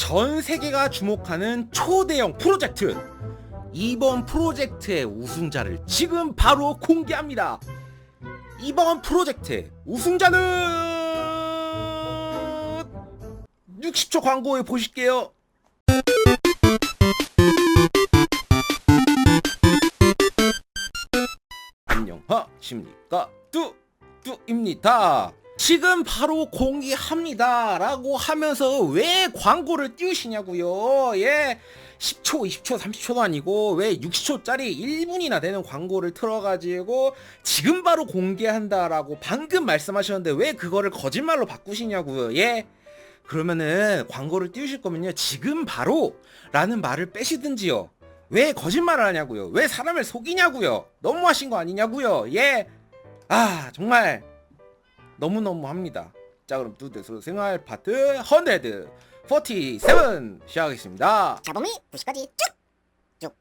전 세계가 주목하는 초대형 프로젝트. 이번 프로젝트의 우승자를 지금 바로 공개합니다. 이번 프로젝트의 우승자는 60초 광고에 보실게요. 안녕하십니까 뚜뚜입니다. 지금 바로 공개합니다. 라고 하면서 왜 광고를 띄우시냐고요. 예. 10초, 20초, 30초도 아니고 왜 60초짜리 1분이나 되는 광고를 틀어가지고 지금 바로 공개한다라고 방금 말씀하셨는데 왜 그거를 거짓말로 바꾸시냐고요. 예. 그러면은 광고를 띄우실 거면요. 지금 바로 라는 말을 빼시든지요. 왜 거짓말을 하냐고요. 왜 사람을 속이냐고요. 너무하신 거 아니냐고요. 예. 아, 정말 너무너무 합니다. 자, 그럼 뚜드스 생활 파트 100 47 시작하겠습니다. 자, 몸이 90까지 쭉! 쭉!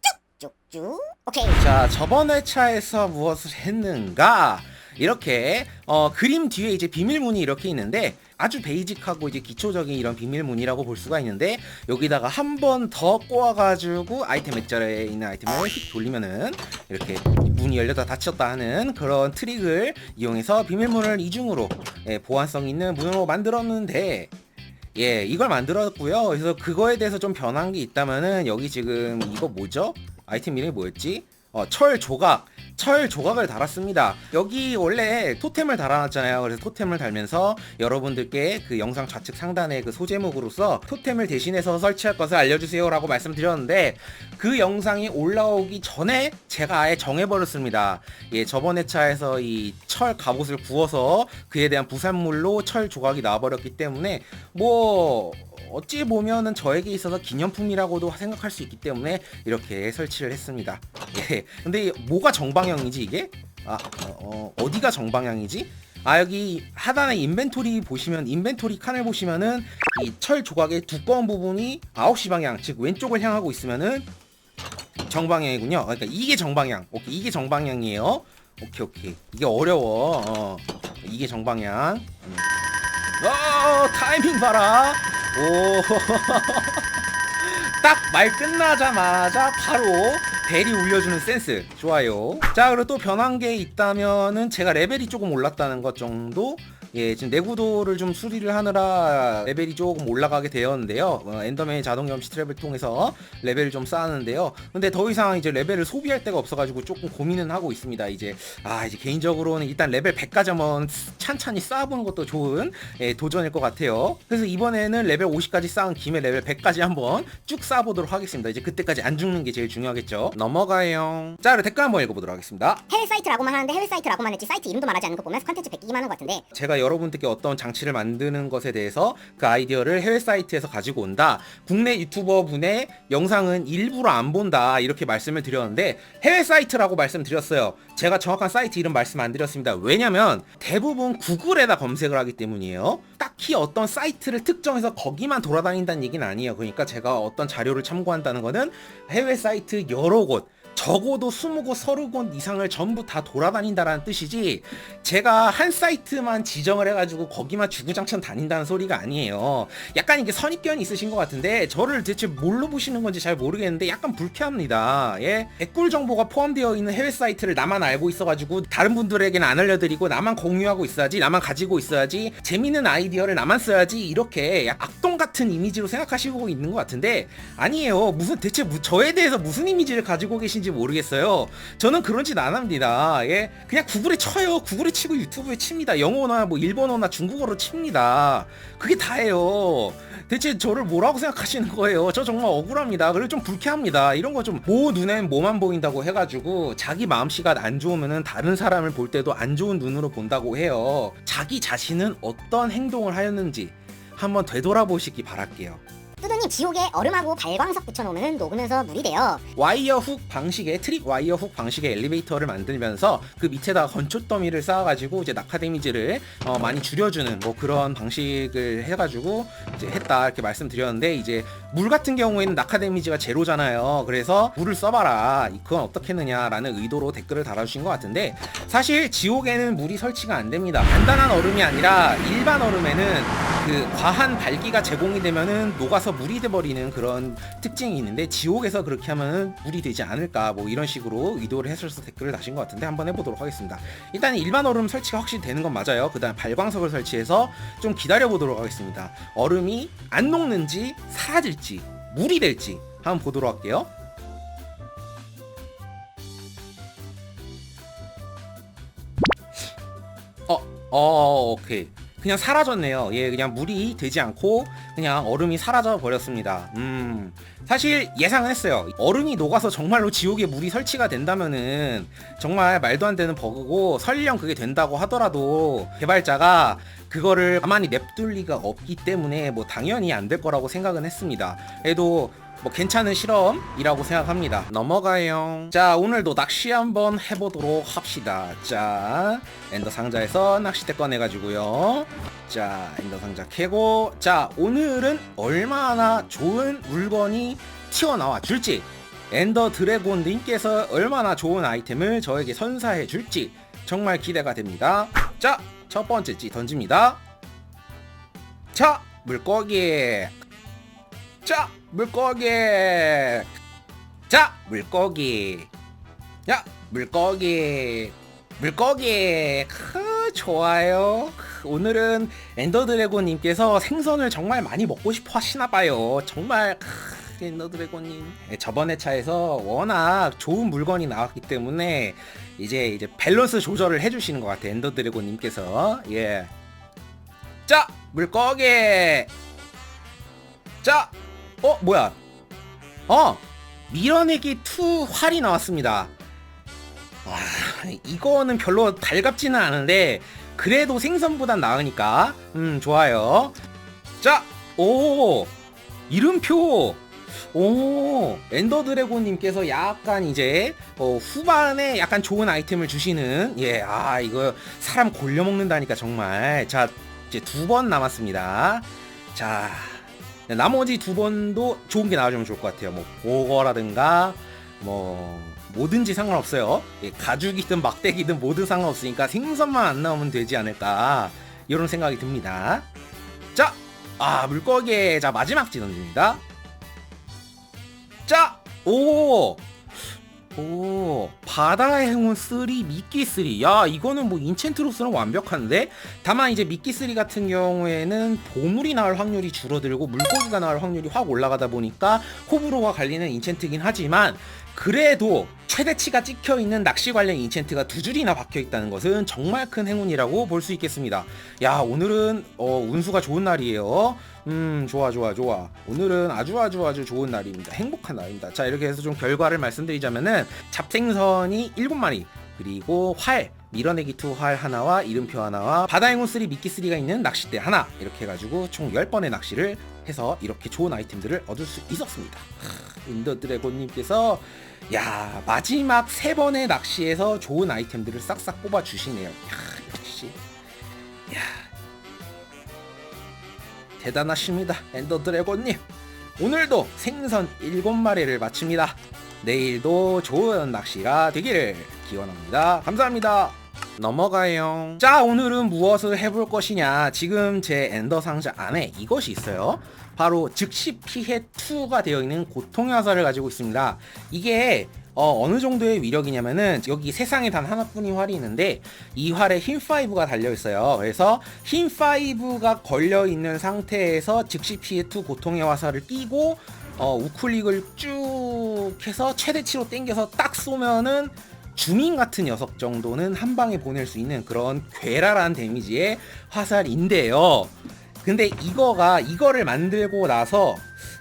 쭉! 쭉! 쭉! 오케이! 자, 저번 회차에서 무엇을 했는가? 이렇게 어, 그림 뒤에 이제 비밀문이 이렇게 있는데 아주 베이직하고 이제 기초적인 이런 비밀문이라고 볼 수가 있는데 여기다가 한 번 더 꼬아가지고 아이템 액자에 있는 아이템을 휙 돌리면은 이렇게 문이 열렸다 닫혔다 하는 그런 트릭을 이용해서 비밀문을 이중으로 예, 보안성 있는 문으로 만들었는데 예, 이걸 만들었고요. 그래서 그거에 대해서 좀 변한 게 있다면은 여기 지금 이거 뭐죠? 아이템 이름이 뭐였지? 어, 철 조각. 철 조각을 달았습니다. 여기 원래 토템을 달아놨잖아요. 그래서 토템을 달면서 여러분들께 그 영상 좌측 상단에 그 소제목으로서 토템을 대신해서 설치할 것을 알려주세요라고 말씀드렸는데 그 영상이 올라오기 전에 제가 아예 정해버렸습니다. 예, 저번 회차에서 이 철 갑옷을 구워서 그에 대한 부산물로 철 조각이 나와버렸기 때문에 뭐 어찌 보면은 저에게 있어서 기념품이라고도 생각할 수 있기 때문에 이렇게 설치를 했습니다. 예. 근데 뭐가 정방향이지 이게? 아, 어, 어, 어디가 정방향이지? 아 여기 하단에 인벤토리 보시면 인벤토리 칸을 보시면은 이 철 조각의 두꺼운 부분이 9시 방향 즉 왼쪽을 향하고 있으면은 정방향이군요. 그러니까 이게 정방향. 오케이 이게 정방향이에요. 오케이 오케이 이게 어려워. 어. 이게 정방향. 음. 어 타이밍 봐라. 오. 딱 말 끝나자마자 바로 벨이 울려주는 센스 좋아요. 자 그리고 또 변한 게 있다면은 제가 레벨이 조금 올랐다는 것 정도. 예, 지금 내구도를 좀 수리를 하느라 레벨이 조금 올라가게 되었는데요. 어, 엔더맨의 자동 염시 트랩을 통해서 레벨을 좀 쌓았는데요. 근데 더 이상 이제 레벨을 소비할 데가 없어가지고 조금 고민은 하고 있습니다. 이제 아 이제 개인적으로는 일단 레벨 100까지 한번 찬찬히 쌓아보는 것도 좋은 예, 도전일 것 같아요. 그래서 이번에는 레벨 50까지 쌓은 김에 레벨 100까지 한번 쭉 쌓아보도록 하겠습니다. 이제 그때까지 안 죽는 게 제일 중요하겠죠. 넘어가요. 자, 그럼 댓글 한번 읽어보도록 하겠습니다. 해외 사이트라고만 하는데 해외 사이트라고만 했지 사이트 이름도 말하지 않는 거 보면 컨텐츠 뺏기기만 하는 것 같은데 제가 여러분들께 어떤 장치를 만드는 것에 대해서 그 아이디어를 해외 사이트에서 가지고 온다. 국내 유튜버 분의 영상은 일부러 안 본다. 이렇게 말씀을 드렸는데 해외 사이트라고 말씀드렸어요. 제가 정확한 사이트 이름 말씀 안 드렸습니다. 왜냐면 대부분 구글에다 검색을 하기 때문이에요. 딱히 어떤 사이트를 특정해서 거기만 돌아다닌다는 얘기는 아니에요. 그러니까 제가 어떤 자료를 참고한다는 거는 해외 사이트 여러 곳 적어도 20곳, 30곳 이상을 전부 다 돌아다닌다라는 뜻이지 제가 한 사이트만 지정을 해가지고 거기만 주구장창 다닌다는 소리가 아니에요. 약간 이게 선입견이 있으신 것 같은데 저를 대체 뭘로 보시는 건지 잘 모르겠는데 약간 불쾌합니다. 예, 백꿀 정보가 포함되어 있는 해외 사이트를 나만 알고 있어가지고 다른 분들에게는 안 알려드리고 나만 공유하고 있어야지, 나만 가지고 있어야지, 재밌는 아이디어를 나만 써야지 이렇게 악동 같은 이미지로 생각하시고 있는 것 같은데 아니에요. 무슨 대체 무- 저에 대해서 무슨 이미지를 가지고 계신지 모르겠어요. 저는 그런 짓 안 합니다. 예, 그냥 구글에 쳐요. 구글에 치고 유튜브에 칩니다. 영어나 뭐 일본어나 중국어로 칩니다. 그게 다예요. 대체 저를 뭐라고 생각하시는 거예요? 저 정말 억울합니다. 그리고 좀 불쾌합니다. 이런 거좀모 눈엔 뭐만 보인다고 해가지고 자기 마음씨가 안 좋으면은 다른 사람을 볼 때도 안 좋은 눈으로 본다고 해요. 자기 자신은 어떤 행동을 하였는지 한번 되돌아보시기 바랄게요. 형님 지옥에 얼음하고 발광석 붙여놓으면 녹으면서 물이 돼요. 와이어 훅 방식의 트릭 와이어 훅 방식의 엘리베이터를 만들면서 그 밑에다가 건초 더미를 쌓아가지고 이제 낙하 데미지를 어, 많이 줄여주는 뭐 그런 방식을 해가지고 이제 했다 이렇게 말씀드렸는데 이제 물 같은 경우에는 낙하 데미지가 제로잖아요. 그래서 물을 써봐라. 그건 어떻게 했느냐라는 의도로 댓글을 달아주신 것 같은데 사실 지옥에는 물이 설치가 안 됩니다. 간단한 얼음이 아니라 일반 얼음에는 그 과한 발기가 제공이 되면은 녹아서 물이 돼버리는 그런 특징이 있는데 지옥에서 그렇게 하면은 물이 되지 않을까 뭐 이런 식으로 의도를 해서 댓글을 다신 것 같은데 한번 해보도록 하겠습니다. 일단 일반 얼음 설치가 확실히 되는 건 맞아요. 그 다음 발광석을 설치해서 좀 기다려 보도록 하겠습니다. 얼음이 안 녹는지 사라질지 물이 될지 한번 보도록 할게요. 어, 어, 오케이. 그냥 사라졌네요. 예, 그냥 물이 되지 않고 그냥 얼음이 사라져 버렸습니다. 음, 사실 예상은 했어요. 얼음이 녹아서 정말로 지옥에 물이 설치가 된다면은 정말 말도 안 되는 버그고 설령 그게 된다고 하더라도 개발자가 그거를 가만히 냅둘 리가 없기 때문에 뭐 당연히 안 될 거라고 생각은 했습니다. 그래도 뭐 괜찮은 실험이라고 생각합니다. 넘어가요. 자, 오늘도 낚시 한번 해보도록 합시다. 자, 엔더 상자에서 낚싯대 꺼내가지고요. 자, 엔더 상자 캐고, 자, 오늘은 얼마나 좋은 물건이 튀어나와 줄지, 엔더 드래곤 님께서 얼마나 좋은 아이템을 저에게 선사해 줄지 정말 기대가 됩니다. 자, 첫 번째 찌 던집니다. 자, 물고기. 자, 물고기. 자, 물고기. 야, 물고기. 물고기. 크, 좋아요. 크, 오늘은 엔더 드래곤님께서 생선을 정말 많이 먹고 싶어 하시나 봐요. 정말 크, 엔더 드래곤님. 네, 저번 회차에서 워낙 좋은 물건이 나왔기 때문에 이제 이제 밸런스 조절을 해주시는 것 같아요. 엔더 드래곤님께서 예. 자, 물고기. 자, 어 뭐야? 어 밀어내기 2 활이 나왔습니다. 와 이거는 별로 달갑지는 않은데 그래도 생선보단 나으니까 음 좋아요. 자오 이름표 오 엔더 드래곤님께서 약간 이제 어, 후반에 약간 좋은 아이템을 주시는 예 아 이거 사람 골려 먹는다니까 정말 자 이제 두 번 남았습니다. 자 나머지 두 번도 좋은 게 나와주면 좋을 것 같아요. 뭐 보거라든가 뭐 뭐든지 상관없어요. 예, 가죽이든 막대기든 뭐든 상관없으니까 생선만 안 나오면 되지 않을까 이런 생각이 듭니다. 자, 아 물고기 자 마지막 지 던집니다. 자, 오. 오 바다의 행운 3 미끼 3야 이거는 뭐 인챈트로서는 완벽한데? 다만 이제 미끼 3 같은 경우에는 보물이 나올 확률이 줄어들고 물고기가 나올 확률이 확 올라가다 보니까 호불호가 갈리는 인챈트긴 하지만 그래도 최대치가 찍혀 있는 낚시 관련 인챈트가 두 줄이나 박혀 있다는 것은 정말 큰 행운이라고 볼 수 있겠습니다. 야 오늘은 어, 운수가 좋은 날이에요. 음 좋아 좋아 좋아. 오늘은 아주 아주 아주 좋은 날입니다. 행복한 날입니다. 자 이렇게 해서 좀 결과를 말씀드리자면은 잡생선이 7마리 그리고 활 밀어내기 2 활 하나와 이름표 하나와 바다행운 3 미끼 3가 있는 낚싯대 하나 이렇게 해가지고 총 10번의 낚시를 해서 이렇게 좋은 아이템들을 얻을 수 있었습니다. 하, 인더 드래곤님께서 야 마지막 세 번의 낚시에서 좋은 아이템들을 싹싹 뽑아 주시네요. 야 역시 야 대단하십니다 엔더 드래곤님. 오늘도 생선 7마리를 마칩니다. 내일도 좋은 낚시가 되기를 기원합니다. 감사합니다. 넘어가요. 자, 오늘은 무엇을 해볼 것이냐. 지금 제 엔더 상자 안에 이것이 있어요. 바로 즉시 피해 2가 되어 있는 고통의 화살을 가지고 있습니다. 이게 어, 느 정도의 위력이냐면은 여기 세상에 단 하나뿐인 활이 있는데 이 활에 힘 5가 달려 있어요. 그래서 힘 5가 걸려 있는 상태에서 즉시 피해 2 고통의 화살을 끼고 어, 우클릭을 쭉 해서 최대치로 당겨서 딱 쏘면은 주민 같은 녀석 정도는 한 방에 보낼 수 있는 그런 괴랄한 데미지의 화살인데요. 근데 이거가 이거를 만들고 나서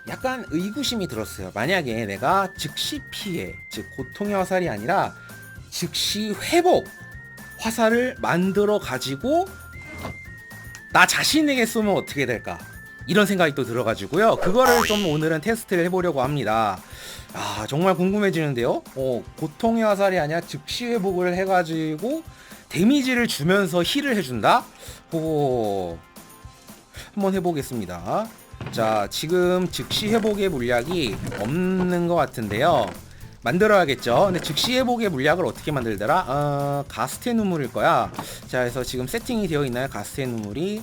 약간 의구심이 들었어요. 만약에 내가 즉시 피해, 즉 고통의 화살이 아니라 즉시 회복 화살을 만들어 가지고 나 자신에게 쏘면 어떻게 될까? 이런 생각이 또 들어가지고요. 그거를 좀 오늘은 테스트를 해보려고 합니다. 아 정말 궁금해지는데요. 어, 고통의 화살이 아니라 즉시 회복을 해가지고 데미지를 주면서 힐을 해준다. 오 한번 해보겠습니다. 자 지금 즉시 회복의 물약이 없는 것 같은데요. 만들어야겠죠. 근데 즉시 회복의 물약을 어떻게 만들더라? 어, 가스테 눈물일 거야. 자, 그래서 지금 세팅이 되어 있나요? 가스테 눈물이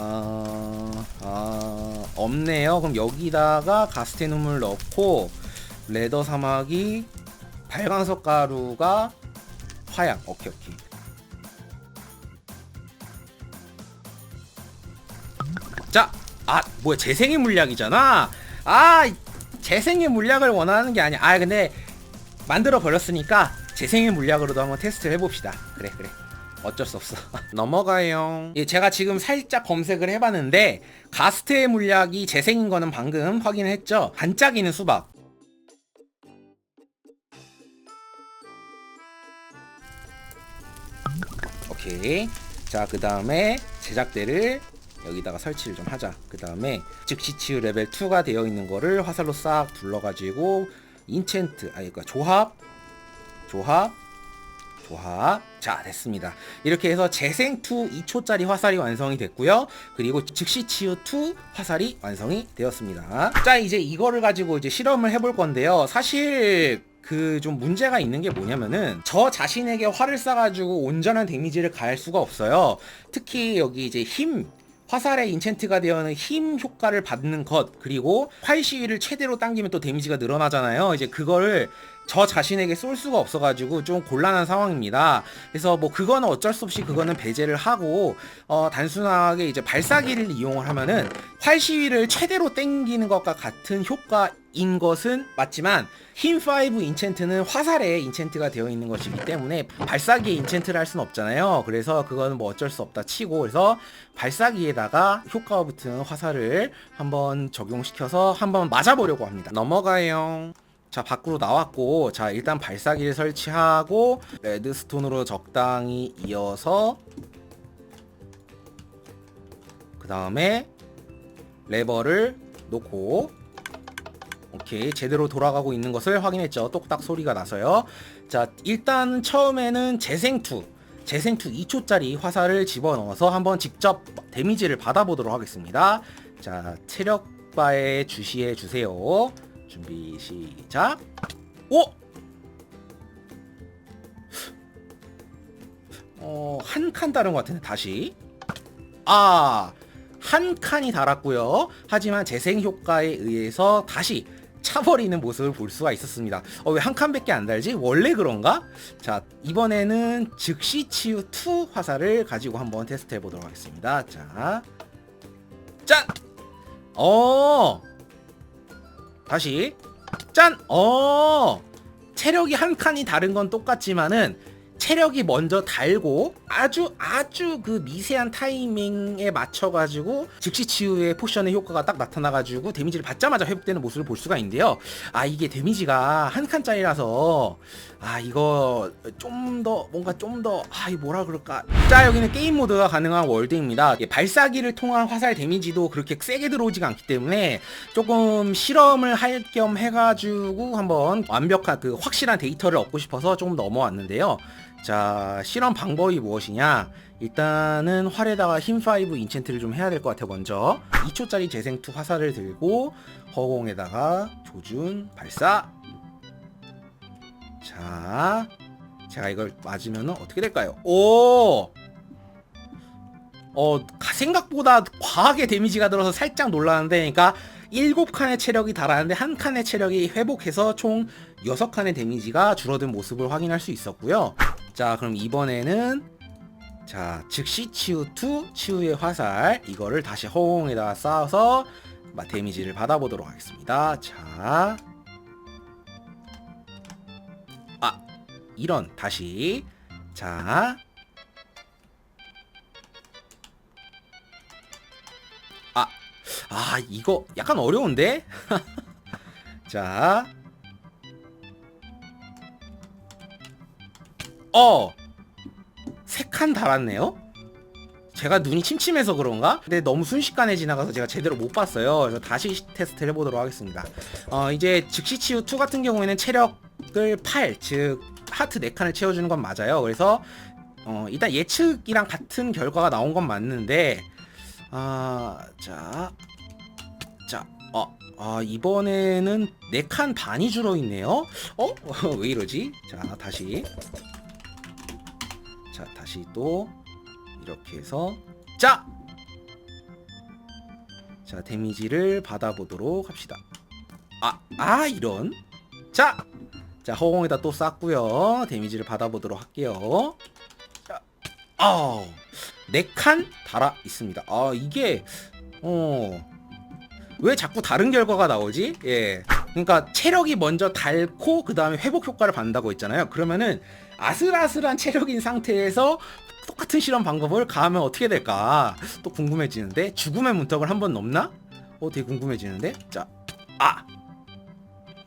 어, 어, 없네요. 그럼 여기다가 가스테 눈물 넣고 레더 사막이 발광석 가루가 화약. 오케이 오케이. 자, 아 뭐야 재생의 물약이잖아. 아 재생의 물약을 원하는 게 아니야. 아 근데 만들어 버렸으니까 재생의 물약으로도 한번 테스트를 해봅시다. 그래 그래. 어쩔 수 없어. 넘어가요. 예, 제가 지금 살짝 검색을 해봤는데 가스트의 물약이 재생인 거는 방금 확인을 했죠. 반짝이는 수박. 오케이. 자, 그 다음에 제작대를 여기다가 설치를 좀 하자. 그 다음에 즉시 치유 레벨 2가 되어 있는 거를 화살로 싹 둘러가지고 인챈트, 아니, 그러니까 조합, 조합, 조합. 자, 됐습니다. 이렇게 해서 재생 2 2초짜리 화살이 완성이 됐고요. 그리고 즉시 치유 2 화살이 완성이 되었습니다. 자, 이제 이거를 가지고 이제 실험을 해볼 건데요. 사실 그좀 문제가 있는 게 뭐냐면은 저 자신에게 활을 쏴가지고 온전한 데미지를 가할 수가 없어요. 특히 여기 이제 힘 화살의 인챈트가 되어 있는 힘 효과를 받는 것 그리고 활 시위를 최대로 당기면 또 데미지가 늘어나잖아요. 이제 그거를 저 자신에게 쏠 수가 없어가지고 좀 곤란한 상황입니다. 그래서 뭐 그거는 어쩔 수 없이 그거는 배제를 하고 어 단순하게 이제 발사기를 이용을 하면은 활 시위를 최대로 땡기는 것과 같은 효과 인 것은 맞지만 힘5 인챈트는 화살에 인챈트가 되어 있는 것이기 때문에 발사기에 인챈트를 할 수는 없잖아요. 그래서 그거는 뭐 어쩔 수 없다 치고 그래서 발사기에다가 효과가 붙은 화살을 한번 적용시켜서 한번 맞아보려고 합니다. 넘어가요. 자 밖으로 나왔고 자 일단 발사기를 설치하고 레드스톤으로 적당히 이어서 그 다음에 레버를 놓고 오케이 제대로 돌아가고 있는 것을 확인했죠. 똑딱 소리가 나서요. 자 일단 처음에는 재생투 재생투 2초짜리 화살을 집어넣어서 한번 직접 데미지를 받아보도록 하겠습니다. 자 체력바에 주시해 주세요 준비 시작. 오! 어, 한 칸 다른 것 같은데 다시. 아, 한 칸이 달았고요. 하지만 재생 효과에 의해서 다시 차버리는 모습을 볼 수가 있었습니다. 어, 왜 한 칸밖에 안 달지? 원래 그런가? 자, 이번에는 즉시 치유 2 화살을 가지고 한번 테스트 해보도록 하겠습니다. 자, 짠! 어, 다시 짠! 어 체력이 한 칸이 다른 건 똑같지만은 체력이 먼저 달고 아주 아주 그 미세한 타이밍에 맞춰가지고 즉시 치유의 포션의 효과가 딱 나타나가지고 데미지를 받자마자 회복되는 모습을 볼 수가 있는데요. 아 이게 데미지가 한 칸짜리라서 아 이거 좀 더 뭔가 좀 더 아 이 뭐라 그럴까 자 여기는 게임 모드가 가능한 월드입니다. 예, 발사기를 통한 화살 데미지도 그렇게 세게 들어오지가 않기 때문에 조금 실험을 할 겸 해가지고 한번 완벽한 그 확실한 데이터를 얻고 싶어서 조금 넘어왔는데요. 자 실험 방법이 무엇이냐 일단은 활에다가 힘5 인챈트를 좀 해야 될 것 같아요 먼저 2초짜리 재생투 화살을 들고 허공에다가 조준 발사 자 제가 이걸 맞으면 어떻게 될까요 오 어, 생각보다 과하게 데미지가 들어서 살짝 놀라는데, 그러니까 7칸의 체력이 달았는데 한 칸의 체력이 회복해서 총 6칸의 데미지가 줄어든 모습을 확인할 수 있었고요. 자, 그럼 이번에는 자, 즉시 치유 2 치유의 화살 이거를 다시 허공에다가 쏴서 마- 데미지를 받아보도록 하겠습니다. 자, 이런 다시 자. 아, 아 이거 약간 어려운데? 자, 어, 세 칸 달았네요. 제가 눈이 침침해서 그런가? 근데 너무 순식간에 지나가서 제가 제대로 못 봤어요. 그래서 다시 테스트를 해보도록 하겠습니다. 어, 이제 즉시 치유 2 같은 경우에는 체력을 8, 즉 하트 4칸을 채워주는 건 맞아요. 그래서 어, 일단 예측이랑 같은 결과가 나온 건 맞는데 아, 자, 자, 어, 아, 이번에는 4칸 반이 줄어 있네요. 어? 왜 이러지? 자, 다시. 자, 다시 또 이렇게 해서 자! 자, 데미지를 받아보도록 합시다. 아, 아, 이런. 자! 자, 허공에다 또 쐈고요. 데미지를 받아보도록 할게요. 자, 아우. 4칸 달아 있습니다. 아, 이게 어. 왜 자꾸 다른 결과가 나오지? 예. 그러니까 체력이 먼저 닳고 그 다음에 회복 효과를 받는다고 했잖아요. 그러면은 아슬아슬한 체력인 상태에서 똑같은 실험 방법을 가하면 어떻게 될까? 또 궁금해지는데 죽음의 문턱을 한 번 넘나? 어, 되게 궁금해지는데. 자, 아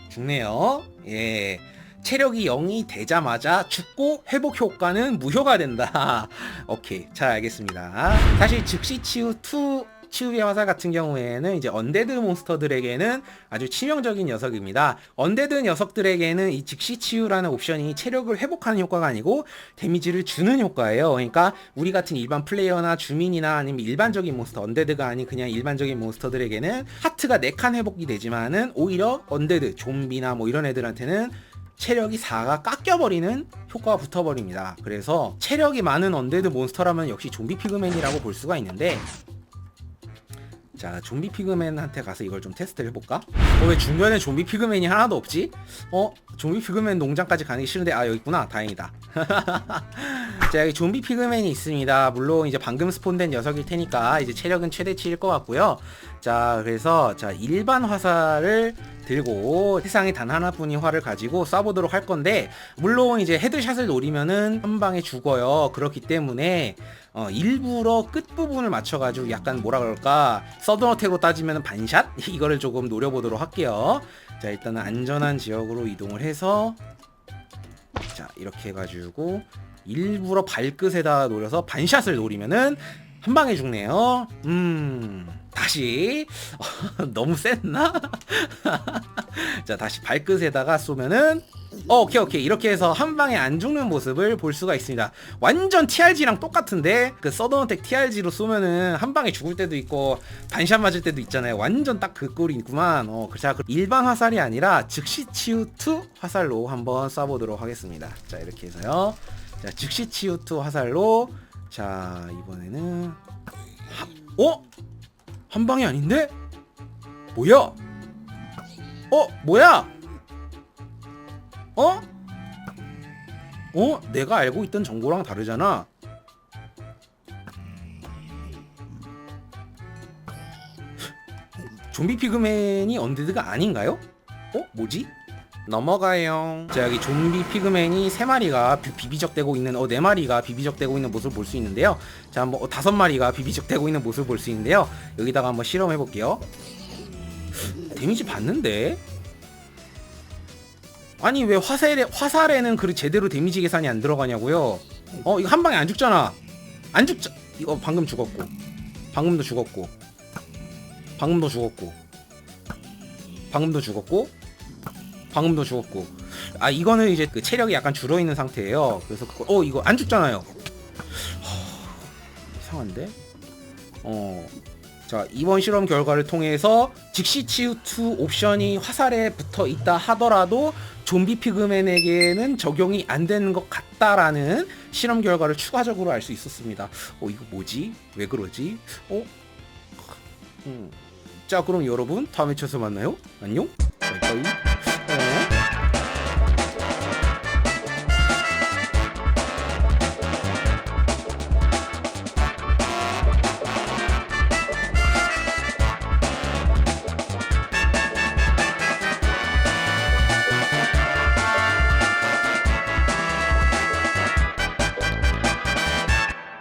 죽네요. 예. 체력이 0이 되자마자 죽고 회복 효과는 무효가 된다. 오케이. 잘 알겠습니다. 사실 즉시 치유 2 치유의 화살 같은 경우에는 이제 언데드 몬스터들에게는 아주 치명적인 녀석입니다. 언데드 녀석들에게는 이 즉시 치유라는 옵션이 체력을 회복하는 효과가 아니고 데미지를 주는 효과예요. 그러니까 우리 같은 일반 플레이어나 주민이나 아니면 일반적인 몬스터, 언데드가 아닌 그냥 일반적인 몬스터들에게는 하트가 4칸 회복이 되지만은 오히려 언데드, 좀비나 뭐 이런 애들한테는 체력이 4가 깎여버리는 효과가 붙어버립니다. 그래서 체력이 많은 언데드 몬스터라면 역시 좀비 피그맨이라고 볼 수가 있는데 자 좀비 피그맨한테 가서 이걸 좀 테스트를 해볼까? 어, 왜 중간에 좀비 피그맨이 하나도 없지? 어? 좀비 피그맨 농장까지 가는 게 싫은데 아 여기 있구나 다행이다 자 여기 좀비 피그맨이 있습니다 물론 이제 방금 스폰된 녀석일 테니까 이제 체력은 최대치일 것 같고요 자 그래서 자 일반 화살을 들고 세상에 단 하나뿐인 활을 가지고 쏴보도록 할 건데 물론 이제 헤드샷을 노리면은 한 방에 죽어요. 그렇기 때문에 어, 일부러 끝부분을 맞춰가지고 약간 뭐라 그럴까? 서든어택으로 따지면 반샷? 이거를 조금 노려보도록 할게요. 자 일단은 안전한 지역으로 이동을 해서 자 이렇게 해가지고 일부러 발끝에다 노려서 반샷을 노리면은 한 방에 죽네요. 음 다시. 너무 셌나? 자 다시 발끝에다가 쏘면은 어, 오케이 오케이. 이렇게 해서 한 방에 안 죽는 모습을 볼 수가 있습니다. 완전 TRG랑 똑같은데 그 서든어택 TRG로 쏘면은 한 방에 죽을 때도 있고 반샷 맞을 때도 있잖아요. 완전 딱 그 꼴이 있구만. 어, 자그 일반 화살이 아니라 즉시 치유 2 화살로 한번 쏴보도록 하겠습니다. 자 이렇게 해서요. 자 즉시 치유 2 화살로. 자 이번에는 하, 어? 한 방이 아닌데? 뭐야? 어? 뭐야? 어? 어? 내가 알고 있던 정보랑 다르잖아. 좀비 피그맨이 언데드가 아닌가요? 어? 뭐지? 넘어가요. 자 여기 좀비 피그맨이 세 마리가 비- 비비적대고 있는 어네 마리가 비비적대고 있는 모습을 볼 수 있는데요. 자 한번 어, 다섯 마리가 비비적대고 있는 모습을 볼 수 있는데요. 여기다가 한번 실험해 볼게요. 데미지 받는데? 아니 왜 화살에 화살에는 그 제대로 데미지 계산이 안 들어가냐고요? 어 이거 한 방에 안 죽잖아. 안 죽자. 이거 방금 죽었고, 방금도 죽었고, 방금도 죽었고, 방금도 죽었고, 방금도 죽었고. 아 이거는 이제 그 체력이 약간 줄어 있는 상태예요. 그래서 그거, 어 이거 안 죽잖아요. 하, 이상한데? 어. 자 이번 실험 결과를 통해서 즉시 치유 2 옵션이 화살에 붙어 있다 하더라도 좀비 피그맨에게는 적용이 안 되는 것 같다라는 실험 결과를 추가적으로 알 수 있었습니다. 어 이거 뭐지? 왜 그러지? 어? 음. 자 그럼 여러분 다음에 쳐서 만나요. 안녕. 바이바이.